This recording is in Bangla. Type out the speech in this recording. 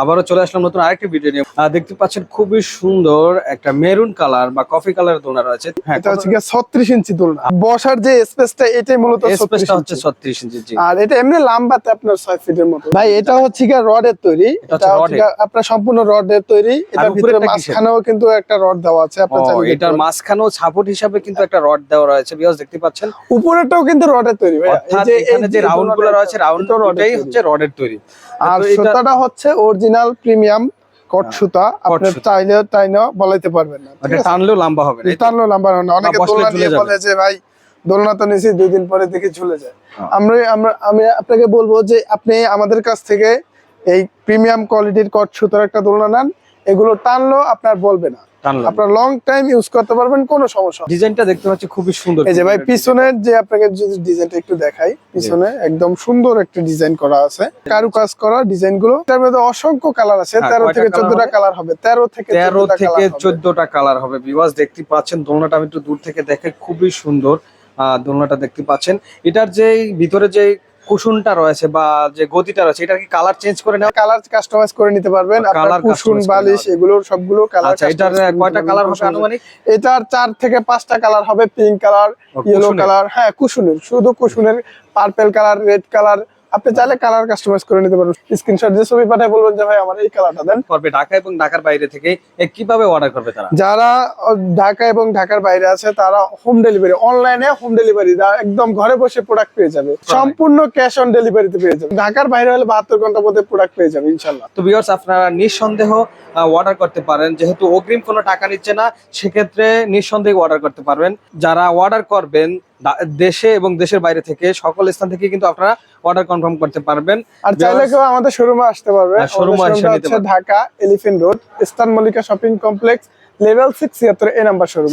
আবারও চলে আসলাম নতুন আরেকটি ভিডিও নিয়ে। দেখতে পাচ্ছেন খুবই সুন্দর একটা মেরুন কালার বা কফি কালার দোলনা রয়েছে। হ্যাঁ এটা হচ্ছে ছত্রিশ ইঞ্চি দোলনা। বসার যে স্পেসটা এটাই মূলত 36 স্পেসটা হচ্ছে ইঞ্চি। ছত্রিশ ইঞ্চি জি। আর এটা এমনি লাম্বাতে আপনার ছয় ফিটের মতো। ভাই এটা হচ্ছে গিয়ে রডের তৈরি। এটা আপনার সম্পূর্ণ রডের তৈরি। এটা ভিতরে? মাঝখানেও কিন্তু একটা রড দেওয়া আছে আপনার এটার। মাঝখানেও সাপোর্ট হিসাবে কিন্তু একটা রড দেওয়া রয়েছে ভিউয়ার্স দেখতে পাচ্ছেন। উপরেরটাও কিন্তু রডের তৈরি ভাই। এখানে যে রাউন্ডগুলো রয়েছে রাউন্ড ওটাই হচ্ছে রডের তৈরি। আর সুতাটা হচ্ছে অরিজিনাল প্রিমিয়াম কট সুতা আপনি সুতা। চাইলে টাইনে বলাইতে পারবেন না ঠিক টানলেও লম্বা হবে না টানলেও লম্বা হবে না। অনেকে দোলনা নিয়ে বলে যে ভাই দোলনা তো নিয়েছি দুই দিন পরে দেখে ঝুলে যায়। হ্যাঁ। আমরা আমরা আমি আপনাকে বলব যে আপনি আমাদের কাছ থেকে এই প্রিমিয়াম কোয়ালিটির কট সুতার একটা দোলনা নেন। এগুলো টানলো আপনার বলবে না। আপনার লং টাইম ইউজ করতে পারবেন কোনো সমস্যা। ডিজাইনটা দেখতে পাচ্ছি খুবই সুন্দর এই যে ভাই পিছনের যে আপনাকে যদি ডিজাইনটা একটু দেখাই পিছনে একদম সুন্দর একটা ডিজাইন করা আছে। কারু কাজ করা ডিজাইনগুলো তার মধ্যে অসংখ্য কালার আছে। হ্যাঁ, তেরো থেকে চোদ্দটা কালার হবে তেরো থেকে তেরো থেকে চোদ্দটা কালার হবে। বিওয়াস দেখতে পাচ্ছেন দোলনাটা আমি একটু দূর থেকে দেখে খুবই সুন্দর আহ, দোলনাটা দেখতে পাচ্ছেন। এটার যে ভিতরে যে কুশনটা রয়েছে বা যে গতিটা রয়েছে এটা কি কালার চেঞ্জ করে নেওয়া? কালার কাস্টমাইজ করে নিতে পারবেন। আপনার কুশন বালিশ এগুলোর সবগুলো কালার আচ্ছা এটার কয়টা কালার হবে আনুমানিক? এটার চার থেকে পাঁচটা কালার হবে পিঙ্ক কালার ইয়েলো কালার হ্যাঁ কুশনের। শুধু কুশনের পার্পল কালার রেড কালার আপনি চাইলে কালার কাস্টমাইজ করে নিতে পারবেন। স্ক্রিনশট দিয়ে ছবি পাঠায় বলবেন যে ভাই আমার এই কালারটা দেন। করবে ঢাকা এবং ঢাকার বাইরে থেকে কীভাবে অর্ডার করবে তারা? যারা ঢাকা এবং ঢাকার বাইরে আছে তারা হোম ডেলিভারি অনলাইনে হোম ডেলিভারি একদম ঘরে বসে প্রোডাক্ট পেয়ে যাবে। সম্পূর্ণ ক্যাশ অন ডেলিভারিতে পেয়ে যাবে। ঢাকার বাইরে হলে বাহাত্তর ঘণ্টার মধ্যে প্রোডাক্ট পেয়ে যাবে ইনশাল্লাহ তো ভিউয়ার্স আপনারা নিঃসন্দেহ অর্ডার করতে পারেন। যেহেতু অগ্রিম কোনো টাকা নিচ্ছে না সেক্ষেত্রে নিঃসন্দেহে অর্ডার করতে পারবেন। যারা অর্ডার করবেন দেশে এবং দেশের বাইরে থেকে সকল স্থান থেকে কিন্তু আপনারা অর্ডার কনফার্ম করতে পারবেন। আর চাইলে কেউ আমাদের শোরুমে আসতে পারবে। শোরুম নিতে হচ্ছে Dhaka Elephant Road ইস্তান Mallika shopping complex level six ছিয়াত্তর এ নাম্বার শোরুম